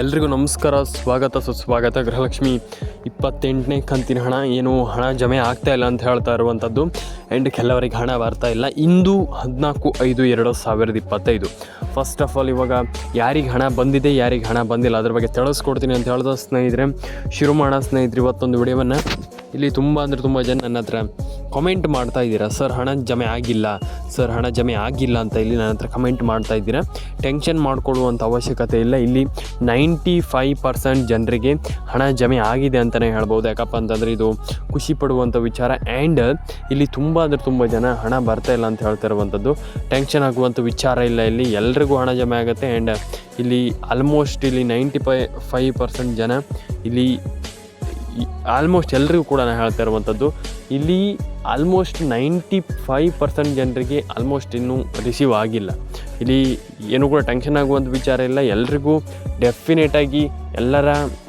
ಎಲ್ರಿಗೂ ನಮಸ್ಕಾರ, ಸ್ವಾಗತ, ಸುಸ್ವಾಗತ. ಗೃಹಲಕ್ಷ್ಮಿ ಇಪ್ಪತ್ತೆಂಟನೇ ಕಂತಿನ ಹಣ. ಏನು ಹಣ ಜಮೆ ಆಗ್ತಾ ಇಲ್ಲ ಅಂತ ಹೇಳ್ತಾ ಇರುವಂಥದ್ದು. ಆ್ಯಂಡ್ ಕೆಲವರಿಗೆ ಹಣ ಬರ್ತಾ ಇಲ್ಲ. ಇಂದು ಹದಿನಾಲ್ಕು ಐದು ಎರಡು ಸಾವಿರದ ಇಪ್ಪತ್ತೈದು. ಫಸ್ಟ್ ಆಫ್ ಆಲ್ ಇವಾಗ ಯಾರಿಗೆ ಹಣ ಬಂದಿದೆ, ಯಾರಿಗೆ ಹಣ ಬಂದಿಲ್ಲ, ಅದ್ರ ಬಗ್ಗೆ ತಿಳಿಸ್ಕೊಡ್ತೀನಿ ಅಂತ ಹೇಳಿದ ಸ್ನೇಹಿತರೆ. ಶುರು ಮಾಡೋ ಸ್ನೇಹಿತರೆ, ಇವತ್ತೊಂದು ವಿಡಿಯೋವನ್ನು ಇಲ್ಲಿ ತುಂಬ ಅಂದರೆ ತುಂಬ ಜನ ನನ್ನ ಹತ್ರ ಕಮೆಂಟ್ ಮಾಡ್ತಾ ಇದ್ದೀರಾ, ಸರ್, ಹಣ ಜಮೆ ಆಗಿಲ್ಲ, ಸರ್, ಹಣ ಜಮೆ ಆಗಿಲ್ಲ ಅಂತ ಇಲ್ಲಿ ನನ್ನ ಹತ್ರ ಕಮೆಂಟ್ ಮಾಡ್ತಾ ಇದ್ದೀರಾ? ಟೆನ್ಷನ್ ಮಾಡ್ಕೊಳ್ಳುವಂಥ ಅವಶ್ಯಕತೆ ಇಲ್ಲ. ಇಲ್ಲಿ ನೈಂಟಿ ಫೈವ್ ಪರ್ಸೆಂಟ್ ಜನರಿಗೆ ಹಣ ಜಮೆ ಆಗಿದೆ ಅಂತಲೇ ಹೇಳ್ಬೋದು. ಯಾಕಪ್ಪ ಅಂತಂದರೆ ಇದು ಖುಷಿ ಪಡುವಂಥ ವಿಚಾರ. ಆ್ಯಂಡ್ ಇಲ್ಲಿ ತುಂಬ ಅಂದರೆ ತುಂಬ ಜನ ಹಣ ಬರ್ತಾ ಇಲ್ಲ ಅಂತ ಹೇಳ್ತಾ ಇರುವಂಥದ್ದು ಟೆನ್ಷನ್ ಆಗುವಂಥ ವಿಚಾರ ಇಲ್ಲ ಇಲ್ಲಿ. ಎಲ್ರಿಗೂ ಹಣ ಜಮೆ ಆಗುತ್ತೆ. ಆ್ಯಂಡ್ ಇಲ್ಲಿ ಆಲ್ಮೋಸ್ಟ್ ಇಲ್ಲಿ ನೈಂಟಿ ಫೈ ಫೈವ್ ಪರ್ಸೆಂಟ್ ಜನ ಇಲ್ಲಿ ಆಲ್ಮೋಸ್ಟ್ ಎಲ್ಲರಿಗೂ ಕೂಡ ನಾನು ಹೇಳ್ತಾ ಇರುವಂಥದ್ದು, ಇಲ್ಲಿ ಆಲ್ಮೋಸ್ಟ್ ನೈಂಟಿ ಫೈವ್ ಪರ್ಸೆಂಟ್ ಜನರಿಗೆ ಆಲ್ಮೋಸ್ಟ್ ಇನ್ನೂ ರಿಸೀವ್ ಆಗಿಲ್ಲ. ಇಲ್ಲಿ ಏನು ಕೂಡ ಟೆನ್ಷನ್ ಆಗುವಂಥ ವಿಚಾರ ಇಲ್ಲ, ಎಲ್ರಿಗೂ ಡೆಫಿನೆಟಾಗಿ ಎಲ್ಲರ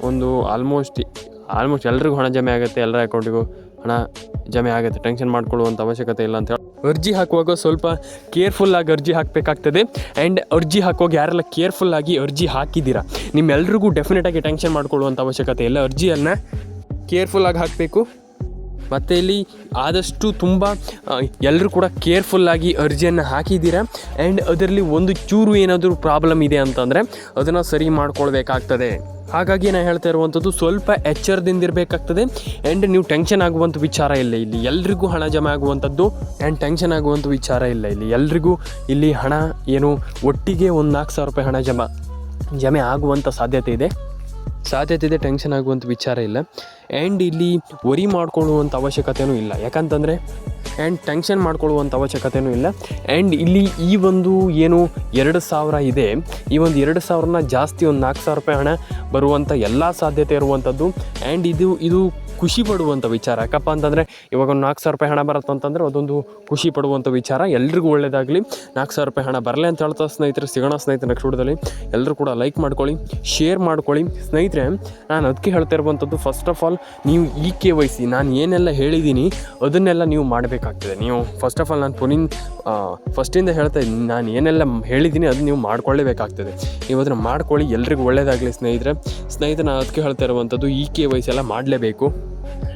ಒಂದು ಆಲ್ಮೋಸ್ಟ್ ಆಲ್ಮೋಸ್ಟ್ ಎಲ್ರಿಗೂ ಹಣ ಜಮೆ ಆಗುತ್ತೆ, ಎಲ್ಲರ ಅಕೌಂಟಿಗೂ ಹಣ ಜಮೆ ಆಗುತ್ತೆ ಟೆನ್ಷನ್ ಮಾಡ್ಕೊಳ್ಳುವಂಥ ಅವಶ್ಯಕತೆ ಇಲ್ಲ ಅಂತ ಹೇಳಿ ಅರ್ಜಿ ಹಾಕುವಾಗ ಸ್ವಲ್ಪ ಕೇರ್ಫುಲ್ಲಾಗಿ ಅರ್ಜಿ ಹಾಕಬೇಕಾಗ್ತದೆ. ಆ್ಯಂಡ್ ಅರ್ಜಿ ಹಾಕುವಾಗ ಯಾರೆಲ್ಲ ಕೇರ್ಫುಲ್ಲಾಗಿ ಅರ್ಜಿ ಹಾಕಿದ್ದೀರಾ, ನಿಮ್ಮೆಲ್ರಿಗೂ ಡೆಫಿನೆಟಾಗಿ ಟೆನ್ಷನ್ ಮಾಡ್ಕೊಳ್ಳುವಂಥ ಅವಶ್ಯಕತೆ ಇಲ್ಲ. ಅರ್ಜಿಯನ್ನು ಕೇರ್ಫುಲ್ಲಾಗಿ ಹಾಕಬೇಕು. ಮತ್ತು ಇಲ್ಲಿ ಆದಷ್ಟು ತುಂಬ ಎಲ್ಲರೂ ಕೂಡ ಕೇರ್ಫುಲ್ಲಾಗಿ ಅರ್ಜಿಯನ್ನು ಹಾಕಿದ್ದೀರಾ? ಆ್ಯಂಡ್ ಅದರಲ್ಲಿ ಒಂದು ಚೂರು ಏನಾದರೂ ಪ್ರಾಬ್ಲಮ್ ಇದೆ ಅಂತಂದರೆ, ಅದನ್ನು ಸರಿ ಮಾಡ್ಕೊಳ್ಬೇಕಾಗ್ತದೆ. ಹಾಗಾಗಿ ನಾನು ಹೇಳ್ತಾ ಇರುವಂಥದ್ದು ಸ್ವಲ್ಪ ಎಚ್ಚರದಿಂದ ಇರಬೇಕಾಗ್ತದೆ. ಆ್ಯಂಡ್ ನೀವು ಟೆನ್ಷನ್ ಆಗುವಂಥ ವಿಚಾರ ಇಲ್ಲ ಇಲ್ಲಿ. ಎಲ್ರಿಗೂ ಹಣ ಜಮೆ ಆಗುವಂಥದ್ದು ಆ್ಯಂಡ್ ಟೆನ್ಷನ್ ಆಗುವಂಥ ವಿಚಾರ ಇಲ್ಲ ಇಲ್ಲಿ. ಎಲ್ರಿಗೂ ಇಲ್ಲಿ ಹಣ ಏನು ಒಟ್ಟಿಗೆ ಒಂದು ನಾಲ್ಕು ಸಾವಿರ ರೂಪಾಯಿ ಹಣ ಜಮಾ, ಜಮೆ ಆಗುವಂಥ ಸಾಧ್ಯತೆ ಇದೆ. ಸಾಧ್ಯತೆ ಇದೆ ಟೆನ್ಷನ್ ಆಗುವಂಥ ವಿಚಾರ ಇಲ್ಲ. ಆ್ಯಂಡ್ ಇಲ್ಲಿ ವರಿ ಮಾಡ್ಕೊಳ್ಳುವಂಥ ಅವಶ್ಯಕತೆಯೂ ಇಲ್ಲ. ಯಾಕಂತಂದರೆ ಆ್ಯಂಡ್ ಟೆನ್ಷನ್ ಮಾಡ್ಕೊಳ್ಳುವಂಥ ಅವಶ್ಯಕತೆಯೂ ಇಲ್ಲ. ಆ್ಯಂಡ್ ಇಲ್ಲಿ ಈ ಒಂದು ಏನು ಎರಡು ಸಾವಿರ ಇದೆ, ಈ ಒಂದು ಎರಡು ಸಾವಿರನ ಜಾಸ್ತಿ ಒಂದು ನಾಲ್ಕು ಸಾವಿರ ರೂಪಾಯಿ ಹಣ ಬರುವಂಥ ಎಲ್ಲ ಸಾಧ್ಯತೆ ಇರುವಂಥದ್ದು ಆ್ಯಂಡ್ ಇದು ಇದು ಖುಷಿ ಪಡುವಂಥ ವಿಚಾರ. ಯಾಕಪ್ಪ ಅಂತಂದರೆ ಇವಾಗ ಒಂದು ನಾಲ್ಕು ಸಾವಿರ ರೂಪಾಯಿ ಹಣ ಬರುತ್ತೆ ಅಂತಂದರೆ ಅದೊಂದು ಖುಷಿ ಪಡುವಂಥ ವಿಚಾರ. ಎಲ್ರಿಗೂ ಒಳ್ಳೆಯದಾಗಲಿ ನಾಲ್ಕು ಸಾವಿರ ರೂಪಾಯಿ ಹಣ ಬರಲಿ ಅಂತ ಹೇಳ್ತಾ ಸ್ನೇಹಿತರೆ, ಸಿಗೋಣ ಸ್ನೇಹಿತರೆ ನೆಕ್ಸ್ಟ್ ವಿಡಿಯೋದಲ್ಲಿ ಎಲ್ಲರೂ ಕೂಡ ಲೈಕ್ ಮಾಡ್ಕೊಳ್ಳಿ ಶೇರ್ ಮಾಡ್ಕೊಳ್ಳಿ. ಸ್ನೇಹಿತರೆ, ನಾನು ಅದಕ್ಕೆ ಹೇಳ್ತಾ ಇರುವಂಥದ್ದು ಫಸ್ಟ್ ಆಫ್ ಆಲ್ ನೀವು ಈ ಕೆ ವೈ ಸಿ ನಾನು ಏನೆಲ್ಲ ಹೇಳಿದ್ದೀನಿ, ಅದನ್ನೆಲ್ಲ ನೀವು ಮಾಡಬೇಕಾಗ್ತದೆ. ನೀವು ಫಸ್ಟ್ ಆಫ್ ಆಲ್ ನಾನು ಪುನಿನ್ ಫಸ್ಟಿಂದ ಹೇಳ್ತಾ ಇದ್ದೀನಿ, ನಾನು ಏನೆಲ್ಲ ಹೇಳಿದ್ದೀನಿ, ಅದನ್ನ ನೀವು ಮಾಡ್ಕೊಳ್ಳೇಬೇಕಾಗ್ತದೆ. ನೀವು ಅದನ್ನು ಮಾಡ್ಕೊಳ್ಳಿ, ಎಲ್ರಿಗೂ ಒಳ್ಳೆಯದಾಗಲಿ ಸ್ನೇಹಿತರೆ. ಸ್ನೇಹಿತರೆ, ನಾನು ಅದಕ್ಕೆ ಹೇಳ್ತಾ ಇರುವಂಥದ್ದು ಈ ಕೆ ವೈ ಸಿ ಎಲ್ಲ ಮಾಡಲೇಬೇಕು.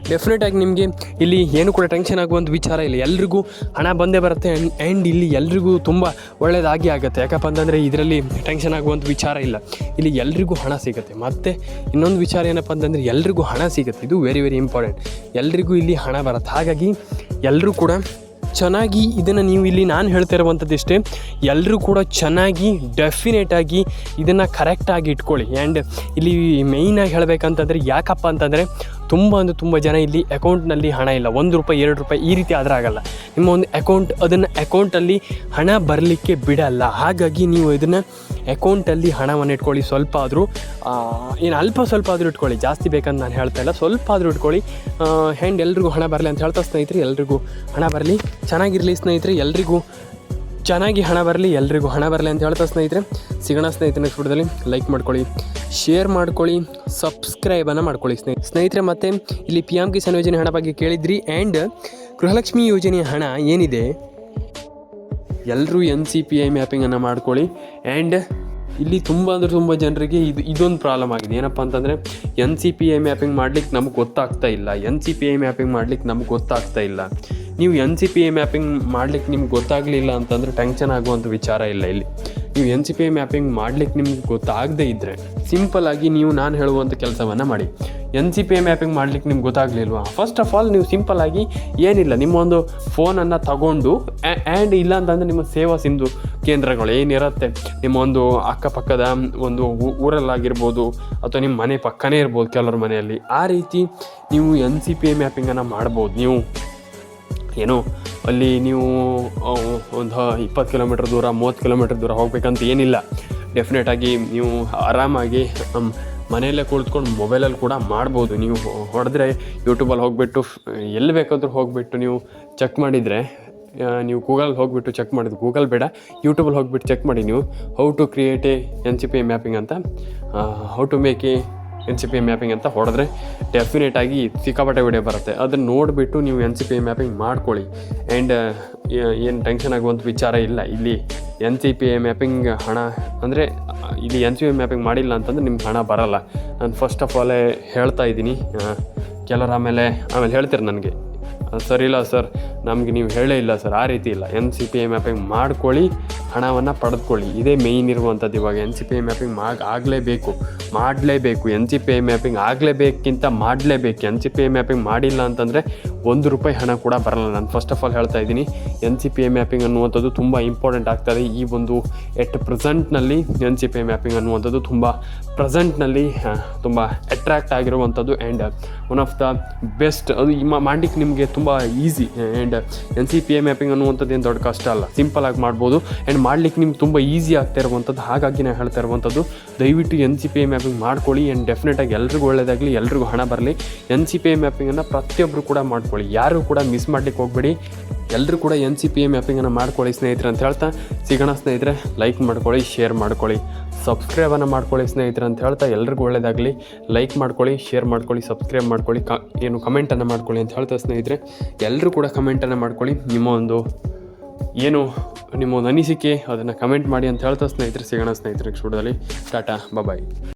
ಡೆಫಿನೆಟಾಗಿ ನಿಮಗೆ ಇಲ್ಲಿ ಏನು ಕೂಡ ಟೆನ್ಷನ್ ಆಗುವಂಥ ವಿಚಾರ ಇಲ್ಲ. ಎಲ್ರಿಗೂ ಹಣ ಬಂದೇ ಬರುತ್ತೆ ಆ್ಯಂಡ್ ಇಲ್ಲಿ ಎಲ್ರಿಗೂ ತುಂಬ ಒಳ್ಳೆಯದಾಗಿ ಆಗುತ್ತೆ. ಯಾಕಪ್ಪ ಅಂತಂದರೆ ಇದರಲ್ಲಿ ಟೆನ್ಷನ್ ಆಗುವಂಥ ವಿಚಾರ ಇಲ್ಲ. ಇಲ್ಲಿ ಎಲ್ರಿಗೂ ಹಣ ಸಿಗುತ್ತೆ. ಮತ್ತು ಇನ್ನೊಂದು ವಿಚಾರ ಏನಪ್ಪ ಅಂತಂದರೆ ಎಲ್ರಿಗೂ ಹಣ ಸಿಗುತ್ತೆ. ಇದು ವೆರಿ ವೆರಿ ಇಂಪಾರ್ಟೆಂಟ್ ಎಲ್ರಿಗೂ ಇಲ್ಲಿ ಹಣ ಬರುತ್ತೆ. ಹಾಗಾಗಿ ಎಲ್ಲರೂ ಕೂಡ ಚೆನ್ನಾಗಿ ಇದನ್ನು ನೀವು ಇಲ್ಲಿ ನಾನು ಹೇಳ್ತಾ ಇರುವಂಥದ್ದು ಇಷ್ಟೇ. ಎಲ್ಲರೂ ಕೂಡ ಚೆನ್ನಾಗಿ ಡೆಫಿನೆಟಾಗಿ ಇದನ್ನು ಕರೆಕ್ಟಾಗಿ ಇಟ್ಕೊಳ್ಳಿ. ಆ್ಯಂಡ್ ಇಲ್ಲಿ ಮೇಯ್ನಾಗಿ ಹೇಳಬೇಕಂತಂದರೆ ಯಾಕಪ್ಪ ಅಂತಂದರೆ ತುಂಬ ಅಂದರೆ ತುಂಬ ಜನ ಇಲ್ಲಿ ಅಕೌಂಟ್ನಲ್ಲಿ ಹಣ ಇಲ್ಲ. ಒಂದು ರೂಪಾಯಿ, ಎರಡು ರೂಪಾಯಿ ಈ ರೀತಿ ಆದರೆ ಆಗಲ್ಲ. ನಿಮ್ಮ ಒಂದು ಅಕೌಂಟ್ ಅದನ್ನು ಅಕೌಂಟಲ್ಲಿ ಹಣ ಬರಲಿಕ್ಕೆ ಬಿಡಲ್ಲ. ಹಾಗಾಗಿ ನೀವು ಇದನ್ನು ಅಕೌಂಟಲ್ಲಿ ಹಣವನ್ನು ಇಟ್ಕೊಳ್ಳಿ. ಸ್ವಲ್ಪ ಆದರೂ ಏನು ಅಲ್ಪ ಸ್ವಲ್ಪ ಆದರೂ ಇಟ್ಕೊಳ್ಳಿ. ಜಾಸ್ತಿ ಬೇಕಂತ ನಾನು ಹೇಳ್ತಾ ಇಲ್ಲ. ಸ್ವಲ್ಪ ಆದರೂ ಇಟ್ಕೊಳ್ಳಿ. ಹ್ಯಾಂಡ್ ಎಲ್ರಿಗೂ ಹಣ ಬರಲಿ ಅಂತ ಹೇಳ್ತಾ ಸ್ನೇಹಿತರೆ, ಎಲ್ರಿಗೂ ಹಣ ಬರಲಿ. ಚೆನ್ನಾಗಿರಲಿ ಸ್ನೇಹಿತರೆ, ಎಲ್ರಿಗೂ ಚೆನ್ನಾಗಿ ಹಣ ಬರಲಿ, ಎಲ್ರಿಗೂ ಹಣ ಬರಲಿ ಅಂತ ಹೇಳ್ತಾ ಸ್ನೇಹಿತರೆ. ಸಿಗೋಣ ಸ್ನೇಹಿತರ ನೆಕ್ಸ್ಟ್ ವಿಡಿಯೋದಲ್ಲಿ ಲೈಕ್ ಮಾಡ್ಕೊಳ್ಳಿ ಶೇರ್ ಮಾಡ್ಕೊಳ್ಳಿ ಸಬ್ಸ್ಕ್ರೈಬನ್ನು ಮಾಡ್ಕೊಳ್ಳಿ ಸ್ನೇಹಿ. ಸ್ನೇಹಿತರೆ, ಮತ್ತು ಇಲ್ಲಿ ಪಿ ಎಂ ಕಿಸಾನ್ ಯೋಜನೆ ಹಣ ಬಗ್ಗೆ ಕೇಳಿದ್ರಿ ಆ್ಯಂಡ್ ಗೃಹಲಕ್ಷ್ಮಿ ಯೋಜನೆಯ ಹಣ ಏನಿದೆ? ಎಲ್ಲರೂ ಎನ್ ಸಿ ಪಿ ಐ ಮ್ಯಾಪಿಂಗನ್ನು ಮಾಡ್ಕೊಳ್ಳಿ ಆ್ಯಂಡ್ ಇಲ್ಲಿ ತುಂಬ ಅಂದರೆ ತುಂಬ ಜನರಿಗೆ ಇದು, ಇದೊಂದು ಪ್ರಾಬ್ಲಮ್ ಆಗಿದೆ. ಏನಪ್ಪ ಅಂತಂದರೆ N C P I mapping ಮಾಡ್ಲಿಕ್ಕೆ ನಮ್ಗೆ ಗೊತ್ತಾಗ್ತಾ ಇಲ್ಲ. N C P I mapping ಮಾಡ್ಲಿಕ್ಕೆ ನಮ್ಗೆ ಗೊತ್ತಾಗ್ತಾ ಇಲ್ಲ. ನೀವು N C P I mapping ಮಾಡ್ಲಿಕ್ಕೆ ನಿಮ್ಗೆ ಗೊತ್ತಾಗಲಿಲ್ಲ ಅಂತಂದರೆ ಟೆನ್ಷನ್ ಆಗುವಂಥ ವಿಚಾರ ಇಲ್ಲ ಇಲ್ಲಿ. ನೀವು ಎನ್ ಸಿ ಪಿ ಮ್ಯಾಪಿಂಗ್ ಮಾಡ್ಲಿಕ್ಕೆ ನಿಮ್ಗೆ ಗೊತ್ತಾಗದೇ ಇದ್ದರೆ ಸಿಂಪಲ್ ಆಗಿ ನೀವು ನಾನು ಹೇಳುವಂಥ ಕೆಲಸವನ್ನು ಮಾಡಿ. ಎನ್ ಸಿ ಪಿ ಮ್ಯಾಪಿಂಗ್ ಮಾಡ್ಲಿಕ್ಕೆ ನಿಮ್ಗೆ ಗೊತ್ತಾಗಲಿಲ್ವ? ಫಸ್ಟ್ ಆಫ್ ಆಲ್ ನೀವು ಸಿಂಪಲ್ ಆಗಿ ಏನಿಲ್ಲ, ನಿಮ್ಮ ಒಂದು ಫೋನನ್ನು ತಗೊಂಡು ಆ್ಯಂಡ್ ಇಲ್ಲ ಅಂತಂದರೆ ನಿಮ್ಮ ಸೇವಾ ಸಿಂಧು ಕೇಂದ್ರಗಳು ಏನಿರುತ್ತೆ? ನಿಮ್ಮ ಒಂದು ಅಕ್ಕಪಕ್ಕದ ಒಂದು ಊರಲ್ಲಾಗಿರ್ಬೋದು, ಅಥವಾ ನಿಮ್ಮ ಮನೆ ಪಕ್ಕನೇ ಇರ್ಬೋದು, ಕೆಲವ್ರ ಮನೆಯಲ್ಲಿ. ಆ ರೀತಿ ನೀವು ಎನ್ ಸಿ ಪಿ ಐ ಮ್ಯಾಪಿಂಗನ್ನು ಮಾಡ್ಬೋದು ನೀವು. ಏನು? ಅಲ್ಲಿ ನೀವು ಒಂದು ಇಪ್ಪತ್ತು ಕಿಲೋಮೀಟ್ರ್ ದೂರ, ಮೂವತ್ತು ಕಿಲೋಮೀಟ್ರ್ ದೂರ ಹೋಗ್ಬೇಕಂತ ಏನಿಲ್ಲ. ಡೆಫಿನೆಟಾಗಿ ನೀವು ಆರಾಮಾಗಿ ಮನೆಯಲ್ಲೇ ಕುಳಿತ್ಕೊಂಡು ಮೊಬೈಲಲ್ಲಿ ಕೂಡ ಮಾಡ್ಬೋದು. ನೀವು ಹೊಡೆದ್ರೆ ಯೂಟ್ಯೂಬಲ್ಲಿ ಹೋಗಿಬಿಟ್ಟು, ಎಲ್ಲಿ ಬೇಕಾದರೂ ಹೋಗಿಬಿಟ್ಟು ನೀವು ಚೆಕ್ ಮಾಡಿದರೆ ನೀವು ಗೂಗಲ್ ಹೋಗಿಬಿಟ್ಟು ಚೆಕ್ ಮಾಡಿದ್ದು ಗೂಗಲ್ ಬೇಡ ಯೂಟ್ಯೂಬಲ್ಲಿ ಹೋಗಿಬಿಟ್ಟು ಚೆಕ್ ಮಾಡಿ ನೀವು how to create a N C P mapping ಅಂತ how to make a N C P mapping ಅಂತ ಹೊಡೆದ್ರೆ ಡೆಫಿನೆಟ್ ಆಗಿ ಸಿಕ್ಕಾಪಟ್ಟೆ ವಿಡಿಯೋ ಬರುತ್ತೆ. ಅದನ್ನು ನೋಡಿಬಿಟ್ಟು ನೀವು ಎನ್ ಸಿ ಪಿ ಮ್ಯಾಪಿಂಗ್ ಮಾಡ್ಕೊಳ್ಳಿ. ಆ್ಯಂಡ್ ಏನು ಟೆನ್ಷನ್ ಆಗುವಂಥ ವಿಚಾರ ಇಲ್ಲ. ಇಲ್ಲಿ ಎನ್ ಸಿ ಪಿ ಮ್ಯಾಪಿಂಗ್ ಹಣ, ಅಂದರೆ, ಇಲ್ಲಿ ಎನ್ ಸಿ ಪಿ ಮ್ಯಾಪಿಂಗ್ ಮಾಡಿಲ್ಲ ಅಂತಂದ್ರೆ ನಿಮ್ಗೆ ಹಣ ಬರಲ್ಲ. ನಾನು ಫಸ್ಟ್ ಆಫ್ ಆಲೇ ಹೇಳ್ತಾ ಇದ್ದೀನಿ. ಕೆಲವರು ಆಮೇಲೆ ಆಮೇಲೆ ಹೇಳ್ತೀರಿ ನನಗೆ. ಸರ್ ಇಲ್ಲ ಸರ್ ನಮಗೆ ನೀವು ಹೇಳೇ ಇಲ್ಲ ಸರ್ ಆ ರೀತಿ ಇಲ್ಲ. N C P I mapping ಮಾಡ್ಕೊಳ್ಳಿ. ಹಣವನ್ನು ಪಡೆದುಕೊಳ್ಳಿ. ಇದೇ ಮೇಯ್ನ್ ಇರುವಂಥದ್ದು ಇವಾಗ N C P I mapping ಮಾಡಿ ಆಗಲೇಬೇಕು. ಮಾಡಲೇಬೇಕು N C P I mapping ಆಗಲೇಬೇಕಿಂತ ಮಾಡಲೇಬೇಕು N C P I mapping ಮಾಡಿಲ್ಲ ಅಂತಂದರೆ ಒಂದು ರೂಪಾಯಿ ಹಣ ಕೂಡ ಬರಲ್ಲ. ನಾನು ಫಸ್ಟ್ ಆಫ್ ಆಲ್ ಹೇಳ್ತಾ ಇದ್ದೀನಿ N C P I mapping ಅನ್ನುವಂಥದ್ದು ತುಂಬ ಇಂಪಾರ್ಟೆಂಟ್ ಆಗ್ತದೆ ಈ ಒಂದು at ಪ್ರೆಸೆಂಟ್ನಲ್ಲಿ N C P I mapping ಅನ್ನುವಂಥದ್ದು ತುಂಬ ಪ್ರೆಸೆಂಟ್ನಲ್ಲಿ ತುಂಬ ಅಟ್ರ್ಯಾಕ್ಟ್ ಆಗಿರುವಂಥದ್ದು and one of the best ಅದು ಮಾಡ್ಲಿಕ್ಕೆ ನಿಮಗೆ ತುಂಬ easy and N C P I mapping ಅನ್ನುವಂಥದ್ದು ಏನು ದೊಡ್ಡ ಕಷ್ಟ ಅಲ್ಲ. ಸಿಂಪಲ್ ಆಗಿ ಮಾಡ್ಬೋದು ಆ್ಯಂಡ್ ಮಾಡ್ಲಿಕ್ಕೆ ನಿಮ್ಗೆ ತುಂಬ ಈಸಿ ಆಗ್ತಾ ಇರುವಂಥದ್ದು. ಹಾಗಾಗಿ ನಾನು ಹೇಳ್ತಾ ಇರುವಂಥದ್ದು, ದಯವಿಟ್ಟು N C P I mapping ಮಾಡ್ಕೊಳ್ಳಿ ಆ್ಯಂಡ್ ಡೆಫಿನೆಟಾಗಿ ಎಲ್ರಿಗೂ ಒಳ್ಳೆಯದಾಗಲಿ ಎಲ್ರಿಗೂ ಹಣ ಬರಲಿ. ಎನ್ ಸಿ ಪಿ ಐ ಮ್ಯಾಪಿಂಗನ್ನು ಪ್ರತಿಯೊಬ್ಬರು ಕೂಡ ಮಾಡ್ಕೊಳ್ಳಿ. ಯಾರೂ ಕೂಡ ಮಿಸ್ ಮಾಡ್ಲಿಕ್ಕೆ ಹೋಗಬೇಡಿ. ಎಲ್ಲರೂ ಕೂಡ ಎನ್ ಸಿ ಪಿ ಎ ಮ್ಯಾಪಿಂಗನ್ನು ಮಾಡ್ಕೊಳ್ಳಿ ಸ್ನೇಹಿತರೆ ಅಂತ ಹೇಳ್ತಾ, ಸಿಗೋಣ ಸ್ನೇಹಿತರೆ ಲೈಕ್ ಮಾಡ್ಕೊಳ್ಳಿ ಶೇರ್ ಮಾಡ್ಕೊಳ್ಳಿ. ಸಬ್ಸ್ಕ್ರೈಬನ್ನು ಮಾಡ್ಕೊಳ್ಳಿ ಸ್ನೇಹಿತರೆ ಅಂತ ಹೇಳ್ತಾ, ಎಲ್ರಿಗೂ ಒಳ್ಳೆಯದಾಗಲಿ ಲೈಕ್ ಮಾಡ್ಕೊಳ್ಳಿ ಶೇರ್ ಮಾಡ್ಕೊಳ್ಳಿ ಸಬ್ಸ್ಕ್ರೈಬ್ ಮಾಡ್ಕೊಳ್ಳಿ, ಕ, ಏನು ಕಮೆಂಟನ್ನು ಮಾಡ್ಕೊಳ್ಳಿ ಅಂತ ಹೇಳ್ತಾ ಸ್ನೇಹಿತರೆ ಎಲ್ಲರೂ ಕೂಡ ಕಮೆಂಟನ್ನು ಮಾಡ್ಕೊಳ್ಳಿ. ನಿಮ್ಮ ಒಂದು ಏನು, ನಿಮ್ಮ ಒಂದು ಅನಿಸಿಕೆ, ಅದನ್ನು ಕಮೆಂಟ್ ಮಾಡಿ ಅಂತ ಹೇಳ್ತಾ ಸ್ನೇಹಿತರೆ, ಸಿಗೋಣ ಸ್ನೇಹಿತರೆ ಸ್ಟುಡಿಯೋದಲ್ಲಿ ಟಾಟಾ ಬಾಯ್